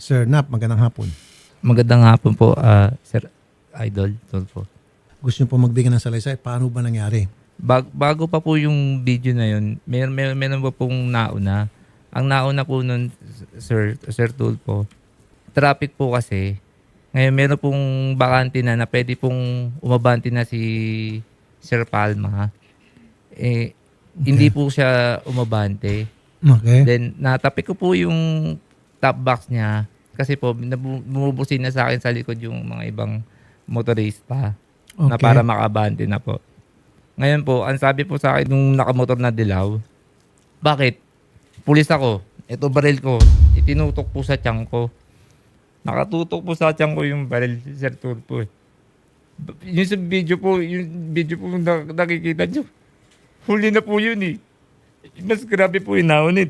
Sir Nap, magandang hapon. Magandang hapon po, ah, Sir Idol. Tulfo. Gusto niyo po magbigay ng salaysay? Paano ba nangyari? Bag, bago pa po yung video na yun, may, may, meron pa pong nauna. Ang nauna po nun, Sir, Sir Tulfo, traffic po kasi. Ngayon meron pong bakante na na pwede pong umabante na si Sir Palma. Eh, hindi po siya umabante. Okay. Then, natapik ko po yung top box niya. Kasi po, bumubusin na sa akin sa likod yung mga ibang motorista na Okay. para makabante na po. Ngayon po, ang sabi po sa akin nung nakamotor na dilaw, bakit? Pulis ako. Ito baril ko. Itinutok po sa tiyan ko. Nakatutok po sa tiyan ko yung baril, Sir Tulpo. Yung sa video po, yung video po na nakikita nyo, huli na po yun eh. Mas grabe po yung naon eh.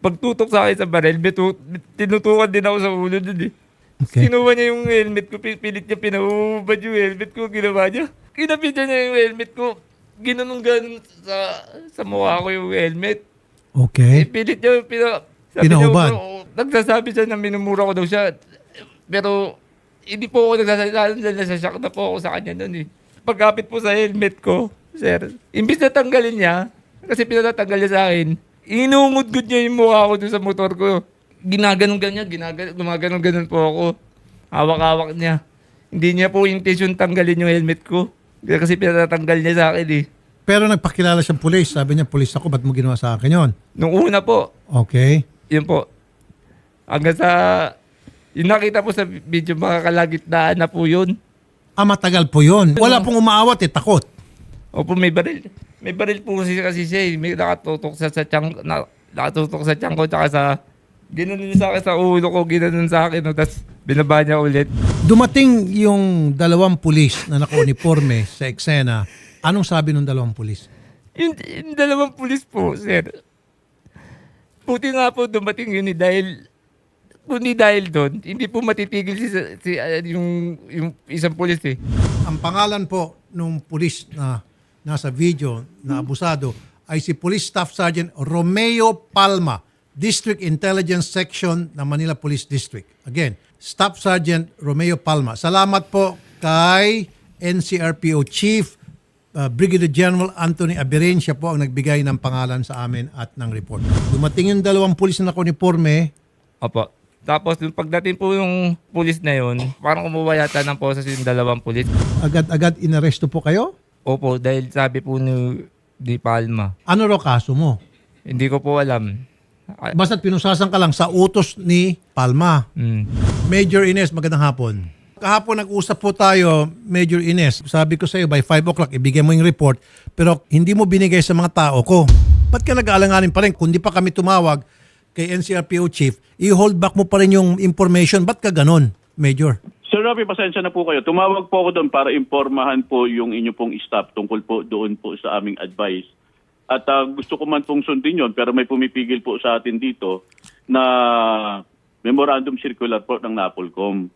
Pagtutok sa akin sa baril, bitu, tinutukan din ako sa ulo dun eh. Okay. Kinuha niya yung helmet ko, pi- pilit niya pinahubad yung helmet ko, ginawa niya. Kinapit niya yung helmet ko, ginanong ganon sa, sa mukha ko yung helmet. Eh, Okay. pilit niya, pina, sabi Pinahubad? Niya, oh, nagsasabi siya na minumura ko daw siya. Pero, hindi po ako nagsasabi, nasashock na po ako sa kanya nun eh. Pagkapit po sa helmet ko, sir, imbis na tanggalin niya, kasi pinatatanggal niya sa akin, inungod-gud niya yung mukha ko dun sa motor ko. Ginaganon ganyan, ginaganon, gumaganon-ganon po ako. Hawak-hawak niya. Hindi niya po intention tanggalin yung helmet ko. Kasi pinatatanggal niya sa akin eh. Pero nagpakilala siyang pulis. Sabi niya, pulis ako, ba't mo ginawa sa akin yon? Nung una po, Okay. yun po. Hanggang sa, yung nakita po sa video, mga kalagitnaan na po yun. Ah, matagal po yon. Wala pong umaawat eh, takot. Opo, may baril. May baril po kasi, kasi siya eh. May nakatutok sa, sa tiyang, na, nakatutok sa tiyang ko, tsaka sa, ginanon niya sa akin sa ulo ko, ginanon sa akin, no, tapos binaba niya ulit. Dumating yung dalawang pulis na naka-uniforme sa eksena. Anong sabi ng dalawang pulis? Yung, yung dalawang pulis po, sir. Buti nga po dumating yun eh, dahil kundi dahil doon, hindi po matitigil si, si ah, yung, yung isang pulis eh. Ang pangalan po nung pulis na nasa video na abusado ay si Police Staff Sergeant Romeo Palma, District Intelligence Section ng Manila Police District. Again, Staff Sergeant Romeo Palma. Salamat po kay NCRPO Chief uh, Brigadier General Anthony Abirin. Siya po ang nagbigay ng pangalan sa amin at ng report. Dumating yung dalawang pulis na nakuniforme. Opo. Tapos yung pagdating po yung pulis na yun, parang kumuha yata ng poses yung dalawang pulis. Agad-agad inaresto po kayo. Opo, dahil sabi po ni Di Palma. Ano raw kaso mo? Hindi ko po alam. Ah, Basta't pinusasan ka lang sa utos ni Palma. mm. Major Ines, magandang hapon. Kahapon nag-usap po tayo, Major Ines. Sabi ko sa iyo, by 5 o'clock, ibigay mo yung report, pero hindi mo binigay sa mga tao ko. Ba't ka nag-aalanganin pa rin? Kung di pa kami tumawag kay NCRPO Chief, i-hold back mo pa rin yung information. Ba't ka ganon, Major? Sir Rafi, pasensya na po kayo. Tumawag po ako doon para informahan po yung inyo pong staff tungkol po doon po sa aming advice. At ah, gusto ko man pong sundin yon pero may pumipigil po sa atin dito na memorandum circular po ng NAPOLCOM.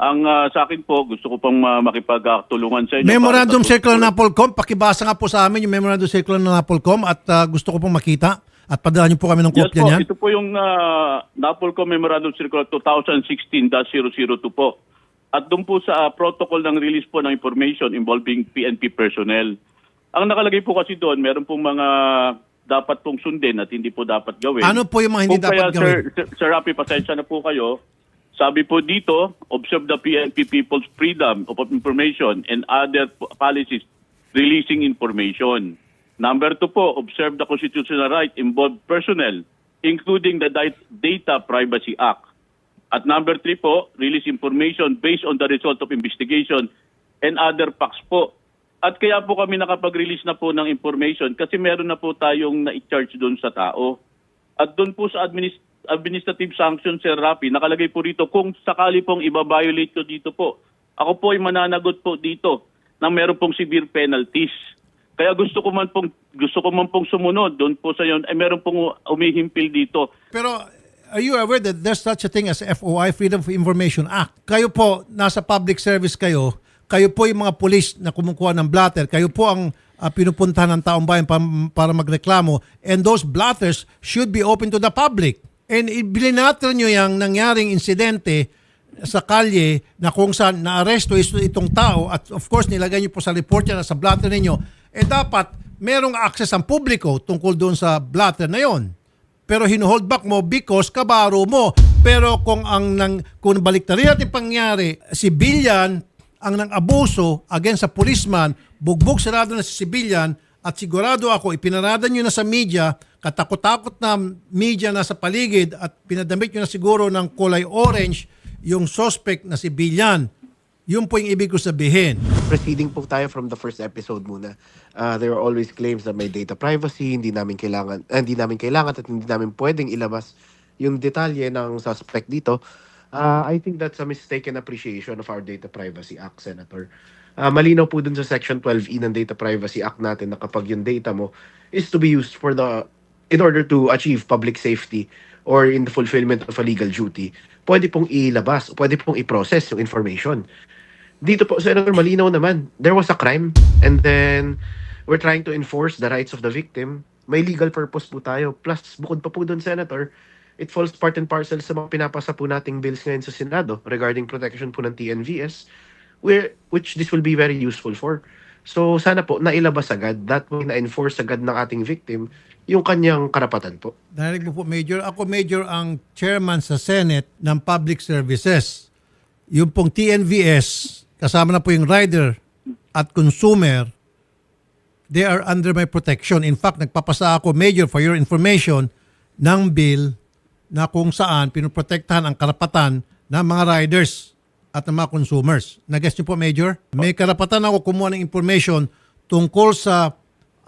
Ang ah, sa akin po, gusto ko pong ah, makipagtulungan sa inyo. Memorandum Circular Napolcom, pakibasa nga po sa amin yung Memorandum Circular ng Napolcom at ah, gusto ko pong makita at padala niyo po kami ng Yes kopya po, niyan. ito po yung uh, NAPOLCOM Memorandum Circular 2016-002 po. At doon po sa ah, protocol ng release po ng information involving PNP personnel. Ang nakalagay po kasi doon, meron pong mga dapat pong sundin at hindi po dapat gawin. Ano po yung mga hindi Kung dapat kaya, gawin? Sir, Sir, Sir Rafi, pasensya na po kayo. Sabi po dito, observe the PNP people's freedom of information and other po- policies releasing information. Number two po, observe the constitutional right involved personnel, including the Data Privacy Act. At number three po, release information based on the result of investigation and other facts po. At kaya po kami nakapag-release na po ng information kasi meron na po tayong na-charge doon sa tao. At doon po sa administ- administrative sanction, Sir Rafi, nakalagay po rito kung sakali pong iba-violate ko dito po. Ako po ay mananagot po dito na meron pong severe penalties. Kaya gusto ko man pong gusto ko man pong sumunod doon po sa yon ay meron pong umihimpil dito. Pero are you aware that there's such a thing as FOI, Freedom of Information Act? Kayo po, nasa public service kayo, kayo po yung mga pulis na kumukuha ng blatter, kayo po ang ah, pinupuntahan ng taong bayan pa- para magreklamo, and those blatters should be open to the public. And ibinatro nyo yung nangyaring insidente sa kalye na kung saan naaresto itong tao at of course nilagay nyo po sa report yan sa blatter ninyo, eh dapat merong access ang publiko tungkol doon sa blatter na yon. Pero hinuhold back mo because kabaro mo. Pero kung ang nang kung balik na rin natin pangyari, civilian ang nang abuso against sa policeman, bugbog sarado na si civilian at sigurado ako ipinarada nyo na sa media, katakot-takot na media na sa paligid at pinadamit nyo na siguro ng kulay orange yung suspect na civilian. Yun po yung ibig ko sabihin. proceeding po tayo from the first episode muna. Uh, there are always claims na may data privacy, hindi namin kailangan, ah, hindi namin kailangan at hindi namin pwedeng ilabas yung detalye ng suspect dito. Uh, I think that's a mistaken appreciation of our Data Privacy Act, Senator. Uh, malinaw po dun sa Section 12E ng Data Privacy Act natin na kapag yung data mo is to be used for the in order to achieve public safety or in the fulfillment of a legal duty, pwede pong ilabas, pwede pong i-process yung information dito po, Senator, malinaw naman. There was a crime and then we're trying to enforce the rights of the victim. May legal purpose po tayo. Plus, bukod pa po doon, Senator, it falls part and parcel sa mga pinapasa po nating bills ngayon sa Senado regarding protection po ng TNVS, where, which this will be very useful for. So, sana po, nailabas agad. That way, na-enforce agad ng ating victim yung kanyang karapatan po. Narinig mo po, Major. Ako, Major, ang chairman sa Senate ng Public Services. Yung pong TNVS, kasama na po yung rider at consumer, they are under my protection. In fact, nagpapasa ako, Major, for your information, ng bill na kung saan pinoprotektahan ang karapatan ng mga riders at ng mga consumers. Nag-guess niyo po, Major? May karapatan ako kumuha ng information tungkol sa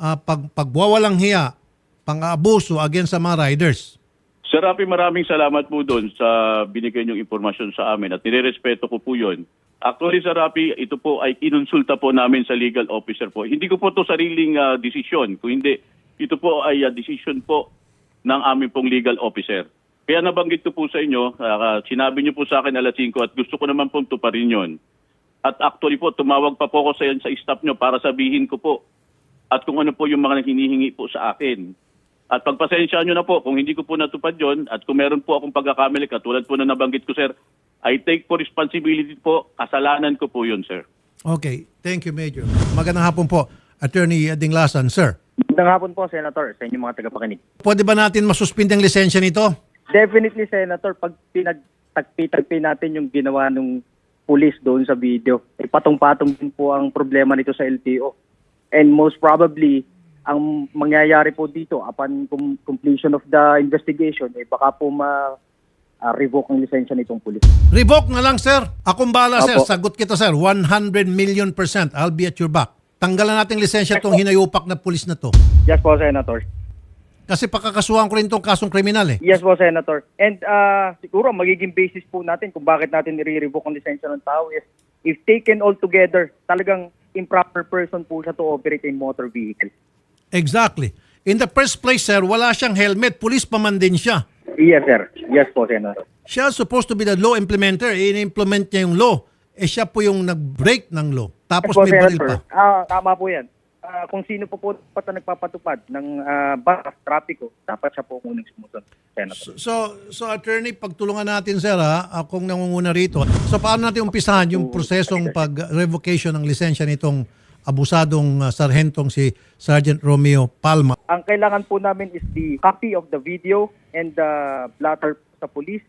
ah, pag, pagwawalang hiya, pang-abuso against sa mga riders. Sir Rafi, maraming salamat po doon sa binigay niyong impormasyon sa amin at nirerespeto ko po yun. Actually, Sir Rafi, ito po ay inonsulta po namin sa legal officer po. Hindi ko po to sariling ah, desisyon. Kung hindi, ito po ay ah, decision po ng aming pong legal officer. Kaya nabanggit ko po sa inyo, ah, sinabi niyo po sa akin alas 5 at gusto ko naman pong tuparin yon. At actually po, tumawag pa po ako sa, sa staff nyo para sabihin ko po at kung ano po yung mga hinihingi po sa akin. At pagpasensya nyo na po kung hindi ko po natupad yon at kung meron po akong pagkakamali, katulad po na nabanggit ko, sir, I take po responsibility po, kasalanan ko po yun, sir. Okay. Thank you, Major. Magandang hapon po, Attorney Dinglasan. Sir, Magandang hapon po, Senator, sa inyong mga tagapakinig. pwede ba natin masuspindi ang lisensya nito? Definitely, Senator, pag pinagtagpi-tagpi natin yung ginawa ng pulis doon sa video, eh, patong-patong din po ang problema nito sa LTO. And most probably, ang mangyayari po dito upon com- completion of the investigation, eh, baka po ma ah, revoke ang lisensya nitong pulis. Revoke na lang, sir. Akong bala, sir. Opo. Sagot kita, sir. 100 million percent. I'll be at your back. Tanggalan natin lisensya itong hinayupak na pulis na to. Yes po, Senator. Kasi pakakasuhan ko rin itong kasong kriminal eh. Yes po, Senator. And uh, siguro magiging basis po natin kung bakit natin nire-revoke ang lisensya ng tao is if taken all together, talagang improper person po siya to operate a motor vehicle. Exactly. In the first place, sir, wala siyang helmet. Pulis pa man din siya. Yes, sir. Yes po, Senator. Siya supposed to be the law implementer. In-implement niya yung law. Eh siya po yung nag-break ng law. Tapos yes po, may baril pa. Ah, tama po yan. Ah, kung sino po po pat na nagpapatupad ng uh, batas, trapiko, dapat siya po munang sumusunod, Senator. So, so attorney, pagtulungan natin sir ha, akong nangunguna rito. So paano natin umpisahan yung prosesong pag-revocation ng lisensya nitong abusadong uh, sarhentong si Sergeant Romeo Palma? Ang kailangan po namin is the copy of the video and the blatter sa police.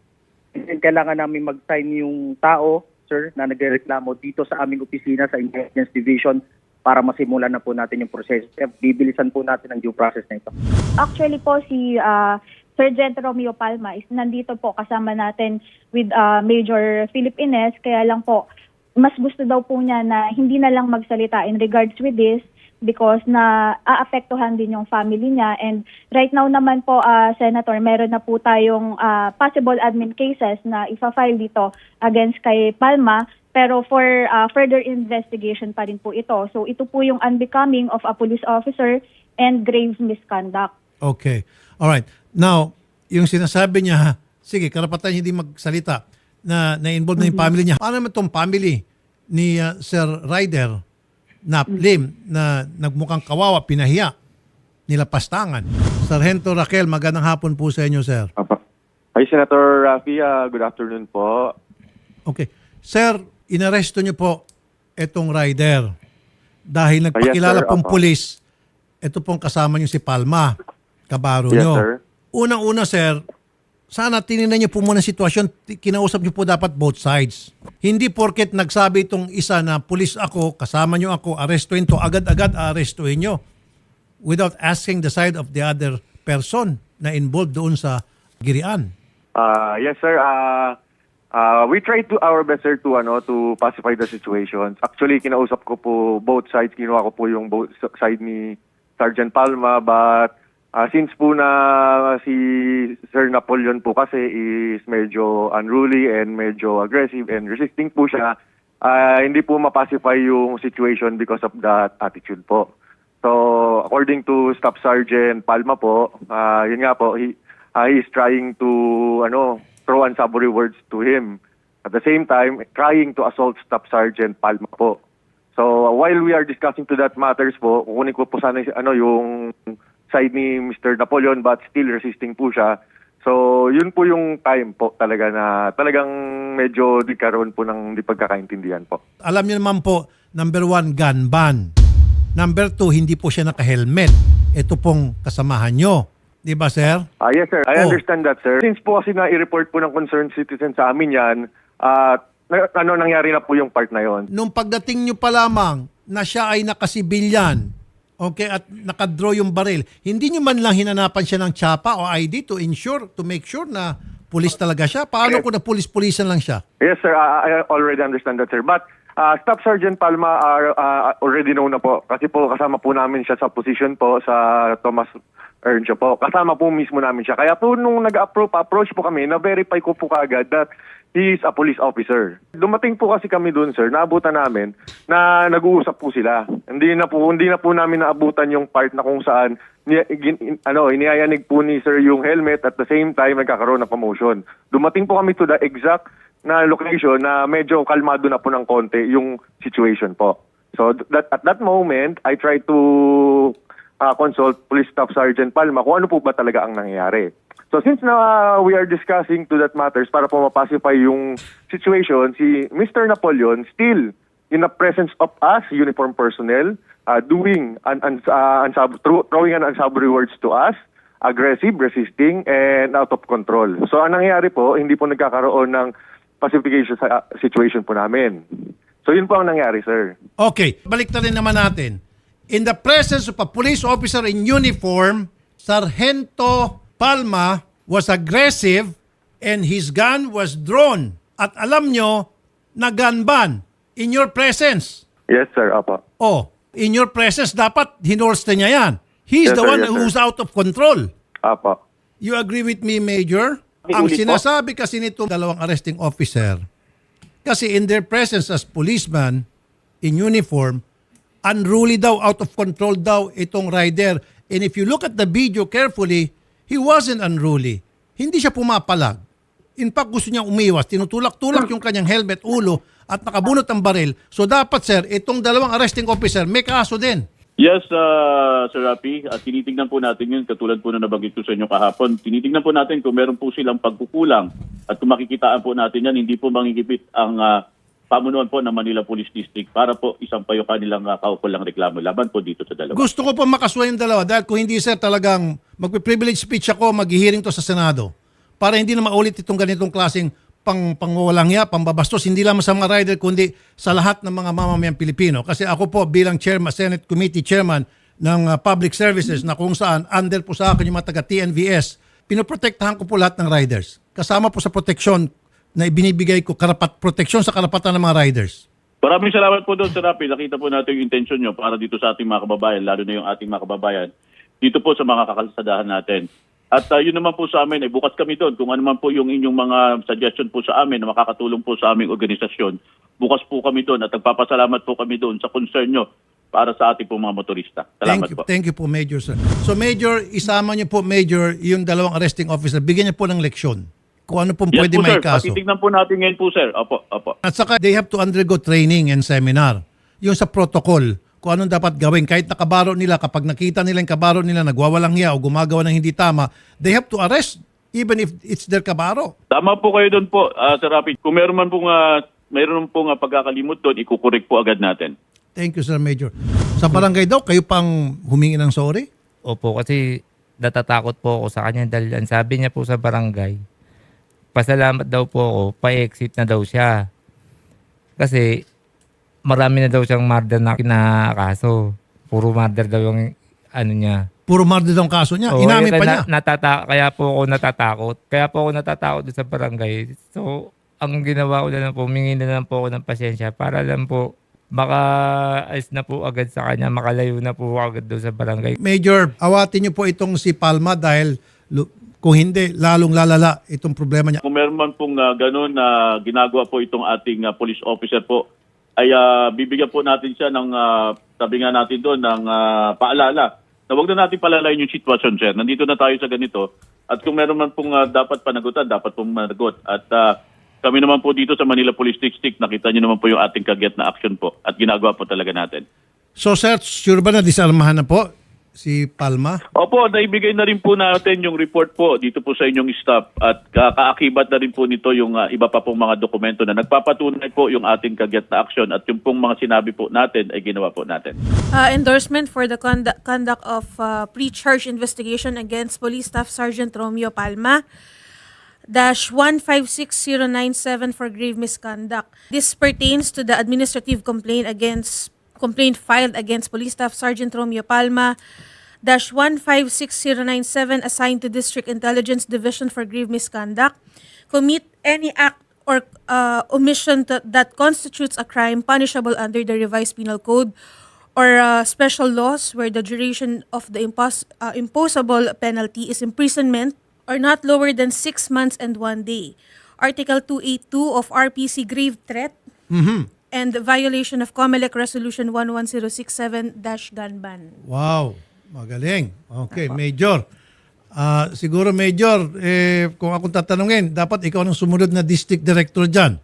And then kailangan namin mag-sign yung tao, sir, na nagreklamo dito sa aming opisina sa Intelligence Division para masimulan na po natin yung proseso. Bibilisan po natin ang due process na ito. Actually po si ah, Sergeant Romeo Palma is nandito po kasama natin with ah, Major Philip Ines kaya lang po mas gusto daw po niya na hindi na lang magsalita in regards with this because na aapektuhan din yung family niya and right now naman po ah, Senator meron na po tayong ah, possible admin cases na ifa-file dito against kay Palma pero for ah, further investigation pa rin po ito. So ito po yung unbecoming of a police officer and grave misconduct. Okay. All right. Now, yung sinasabi niya, sige, karapatan hindi magsalita na na-involve na yung family niya. Paano naman itong family ni uh, Sir Ryder na Lim na nagmukhang kawawa, pinahiya, nilapastangan? Sargento Raquel, magandang hapon po sa inyo, sir. Apa. Hi, Senator Rafi. Ah, good afternoon po. Okay. Sir, inaresto niyo po itong rider dahil nagpakilala sir. pong Opo. pulis, ito pong kasama niyo si Palma, kabaro Yes, niyo. sir. Unang-una, sir, sana tinignan niyo po muna ang sitwasyon. Kinausap niyo po dapat both sides. Hindi porket nagsabi itong isa na pulis ako, kasama niyo ako, arestuin to, agad-agad arestuin niyo without asking the side of the other person na involved doon sa girian. Ah, yes, sir. Ah, ah, we tried to our best, sir, to ano to pacify the situation. Actually, kinausap ko po both sides. Kinuha ko po yung both side ni Sergeant Palma, but ah, since po na si Sir Napoleon po kasi is medyo unruly and medyo aggressive and resisting po siya, ah, hindi po mapacify yung situation because of that attitude po. So, according to Staff Sergeant Palma po, ah, yun nga po, he, ah, he is trying to ano throw unsavory words to him. At the same time, trying to assault Staff Sergeant Palma po. So, while we are discussing to that matters po, kukunin ko po sana ano, yung side ni Mr. Napoleon but still resisting po siya. So, yun po yung time po talaga na talagang medyo nagkaroon po ng di pagkakaintindihan po. alam niyo naman po, number one, gun ban. Number two, hindi po siya naka-helmet. Ito pong kasamahan nyo. Di ba, sir? Ah, yes, sir. I Oh. understand that, sir. Since po kasi na-report po ng concerned citizen sa amin yan, ah, na- ano nangyari na po yung part na yon? Nung pagdating nyo pa lamang na siya ay nakasibilyan, okay, at nakadraw yung baril, hindi nyo man lang hinanapan siya ng tsapa o ID to ensure, to make sure na pulis talaga siya? Paano kung na pulis-pulisan lang siya? Yes, sir. I already understand that, sir. But ah, Staff Sergeant Palma are ah, already know na po. Kasi po kasama po namin siya sa position po sa Thomas Ernst po. Kasama po mismo namin siya. Kaya po nung nag-approach approach po kami, na-verify ko po kaagad that he a police officer. Dumating po kasi kami doon, sir, naabutan namin na nag-uusap po sila. Hindi na po hindi na po namin naabutan yung part na kung saan ni, gin, in- ano, iniyayanig po ni sir yung helmet at the same time nagkakaroon ng commotion. Dumating po kami to the exact na location na medyo kalmado na po ng konti yung situation po. So that at that moment, I tried to uh, consult Police Staff Sergeant Palma kung ano po ba talaga ang nangyayari. So since na we are discussing to that matters para po mapacify yung situation, si Mr. Napoleon still in the presence of us, uniform personnel, uh, doing an, an, uh, throw- throwing an unsavory words to us, aggressive, resisting, and out of control. So ang nangyayari po, hindi po nagkakaroon ng pacification sa uh, situation po namin. So yun po ang nangyari, sir. Okay, balik na rin naman natin. In the presence of a police officer in uniform, Sargento Palma was aggressive and his gun was drawn. At alam nyo na gun ban in your presence. Yes, sir. Apo. Oh, in your presence, dapat hinolster niya yan. He's Yes, the sir. one Yes, sir. who's out of control. Apo. You agree with me, Major? May Ang ulit po. sinasabi kasi nitong dalawang arresting officer, kasi in their presence as policeman in uniform, unruly daw, out of control daw itong rider. And if you look at the video carefully, he wasn't unruly. Hindi siya pumapalag. In fact, gusto niya umiwas. Tinutulak-tulak yung kanyang helmet, ulo, at nakabunot ang baril. So dapat, sir, itong dalawang arresting officer, may kaso din. Yes, uh, Sir Rapi, at tinitingnan po natin yun, katulad po na nabanggit ko sa inyo kahapon, tinitingnan po natin kung meron po silang pagkukulang at kung makikitaan po natin yan, hindi po mangigipit ang uh, pamunuan po ng Manila Police District para po isang payo kanilang uh, kaukulang reklamo laban po dito sa dalawa. Gusto ko po makasuhan yung dalawa dahil kung hindi sir talagang magpe-privilege speech ako, maghihiring to sa Senado para hindi na maulit itong ganitong klaseng pang pangwalang hiya, pambabastos, hindi lamang sa mga rider kundi sa lahat ng mga mamamayang Pilipino. Kasi ako po bilang chairman, Senate Committee Chairman ng uh, Public Services na kung saan under po sa akin yung mga taga TNVS, pinoprotektahan ko po lahat ng riders. Kasama po sa proteksyon na ibinibigay ko, karapat, proteksyon sa karapatan ng mga riders. Maraming salamat po doon, Sir Rapi. Nakita po natin yung intention nyo para dito sa ating mga kababayan, lalo na yung ating mga kababayan, dito po sa mga kakalsadahan natin. At uh, yun naman po sa amin, ay bukas kami doon. Kung ano man po yung inyong mga suggestion po sa amin na makakatulong po sa aming organisasyon, bukas po kami doon at nagpapasalamat po kami doon sa concern nyo para sa ating po mga motorista. Salamat Thank you, po. thank you po, Major. Sir. So, Major, isama niyo po, Major, yung dalawang arresting officer. Bigyan niyo po ng leksyon kung ano pong Yes pwede po, may sir. kaso. Patitignan po natin ngayon po, sir. Opo, opo. At saka, they have to undergo training and seminar. Yung sa protocol, kung anong dapat gawin. Kahit nakabaro nila, kapag nakita nila yung kabaro nila, nagwawalang hiya o gumagawa ng hindi tama, they have to arrest even if it's their kabaro. Tama po kayo doon po, ah, Sir Rafi. Kung meron man pong, ah, meron pong ah, pagkakalimot doon, ikukorek po agad natin. Thank you, Sir Major. Sa barangay daw, kayo pang humingi ng sorry? Opo, kasi natatakot po ako sa kanya dahil ang sabi niya po sa barangay, pasalamat daw po ako, pa-exit na daw siya. Kasi marami na daw siyang murder na kinakaso. Puro murder daw yung ano niya. Puro murder daw ang kaso niya. Oo, Inamin kaya pa na- niya. natata- kaya po ako natatakot. Kaya po ako natatakot sa barangay. So, ang ginawa ko na lang po, humingi na lang po ako ng pasensya para lang po baka alis na po agad sa kanya, makalayo na po agad doon sa barangay. Major, awatin niyo po itong si Palma dahil lu- kung hindi, lalong lalala itong problema niya. Kung meron man pong ah, ganun na ginagawa po itong ating ah, police officer po, ay ah, bibigyan po natin siya ng, ah, sabi nga natin doon, ng ah, paalala. Na huwag na natin palalayin yung sitwasyon, sir. Nandito na tayo sa ganito. At kung meron man pong ah, dapat panagutan, dapat pong managot. At ah, kami naman po dito sa Manila Police District, nakita niyo naman po yung ating kagyat na action po. At ginagawa po talaga natin. So sir, sure ba na disarmahan na po si Palma? Opo, naibigay na rin po natin yung report po dito po sa inyong staff at kakaakibat na rin po nito yung ah, iba pa pong mga dokumento na nagpapatunay po yung ating kagyat na aksyon at yung pong mga sinabi po natin ay ginawa po natin. Uh, endorsement for the conduct, conduct of uh, pre-charge investigation against Police Staff Sergeant Romeo Palma dash 156097 for grave misconduct. This pertains to the administrative complaint against complaint filed against Police Staff Sergeant Romeo Palma dash 156097 assigned to District Intelligence Division for grave misconduct. Commit any act or uh, omission to, that constitutes a crime punishable under the revised penal code or uh, special laws where the duration of the impos- uh, imposable penalty is imprisonment or not lower than six months and one day. Article 282 of RPC grave threat and violation of COMELEC Resolution 11067-gun ban. Wow, magaling. Okay, Major. Ah, siguro Major, eh, kung akong tatanungin, dapat ikaw ang sumunod na district director dyan.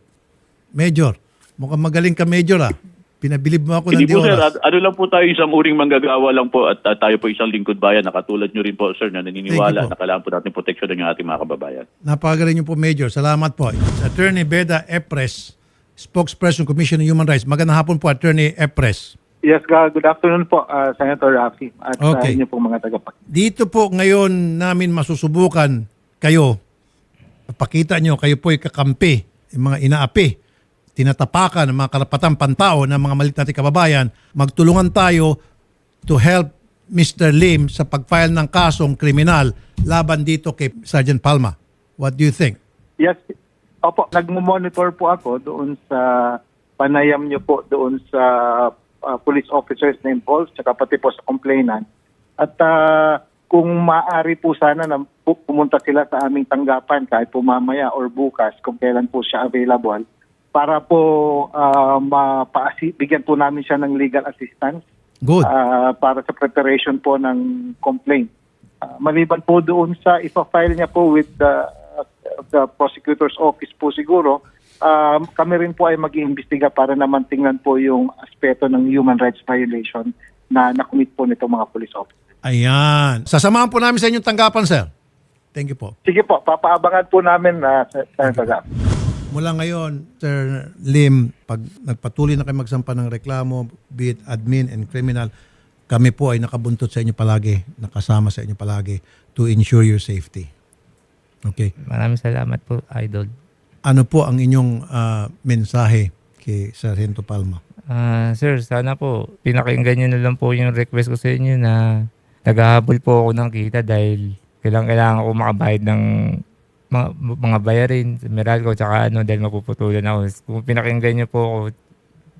Major, mukhang magaling ka Major ah. Pinabilib mo ako ng Hindi di po sir, oras. ano lang po tayo isang uring manggagawa lang po at ah, tayo po isang lingkod bayan na katulad nyo rin po sir na Thank you naniniwala po. na kailangan po natin proteksyon ng ating mga kababayan. Napakagaling niyo po Major. Salamat po. Attorney Beda Epres, spokesperson Commission on Human Rights. Magandang hapon po Attorney Epres. Yes, good afternoon po, uh, Senator Rafi at sa Okay. inyo pong mga tagapag. Dito po ngayon namin masusubukan kayo. Pakita nyo, kayo po ay kakampi, yung mga inaapi, tinatapakan ng mga karapatang pantao ng mga malit nating kababayan. Magtulungan tayo to help Mr. Lim sa pag-file ng kasong kriminal laban dito kay Sergeant Palma. What do you think? Yes, opo, nagmo-monitor po ako doon sa panayam niyo po doon sa uh, police officers na involved, tsaka pati po sa complainant. At uh, kung maaari po sana na pu- pumunta sila sa aming tanggapan kahit po mamaya or bukas kung kailan po siya available para po uh, mapaasi, bigyan po namin siya ng legal assistance Good. ah, para sa preparation po ng complaint. Ah, maliban po doon sa ipa-file niya po with the, the prosecutor's office po siguro, ah, kami rin po ay mag-iimbestiga para naman tingnan po yung aspeto ng human rights violation na nakumit po nitong mga police officers. Ayan. Sasamahan po namin sa inyong tanggapan, sir. Thank you po. Sige po, papaabangan po namin na sa Gap. Mula ngayon, Sir Lim, pag nagpatuloy na kayo magsampa ng reklamo, be it admin and criminal, kami po ay nakabuntot sa inyo palagi, nakasama sa inyo palagi to ensure your safety. Okay. Maraming salamat po, Idol. Ano po ang inyong ah, mensahe kay Sargento Palma? Ah, sir, sana po pinakinggan niyo na lang po yung request ko sa inyo na naghahabol po ako ng kita dahil kailangan kailangan ko makabayad ng mga, mga bayarin Meralco tsaka ano dahil mapuputulan ako. Kung pinakinggan niyo po ako,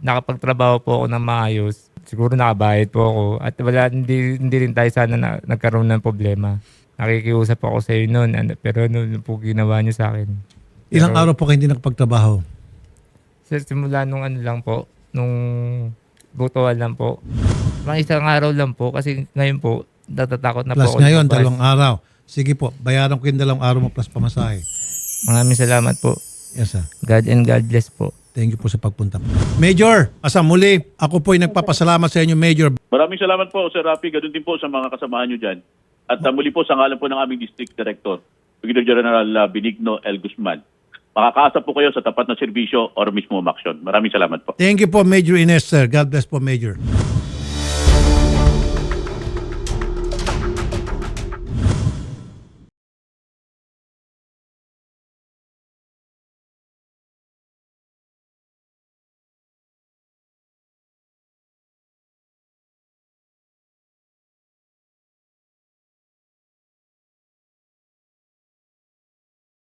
nakapagtrabaho po ako ng maayos, siguro nakabayad po ako at wala hindi, hindi rin tayo sana na, nagkaroon ng problema. Nakikiusap ako sa iyo noon ano, pero ano po ginawa niyo sa akin. Ilang araw po kayo hindi nakapagtrabaho? Sir, simula nung ano lang po, nung butuan lang po. Mga isang araw lang po kasi ngayon po, natatakot na Plus po ako. ngayon, lumabas. dalawang araw. Sige po, bayaran ko yung dalawang araw mo plus pamasahe. Maraming salamat po. Yes, sir. God and God bless po. Thank you po sa pagpunta. Major, asa muli, ako po ay nagpapasalamat sa inyo, Major. Maraming salamat po Sir Rafi, ganoon din po sa mga kasamahan nyo dyan. At ah, muli po sa ngalan po ng aming district director. Brigadier General uh, Benigno L. Guzman. Makakaasa po kayo sa tapat na serbisyo or mismo umaksyon. Maraming salamat po. Thank you po, Major Ines, sir. God bless po, Major.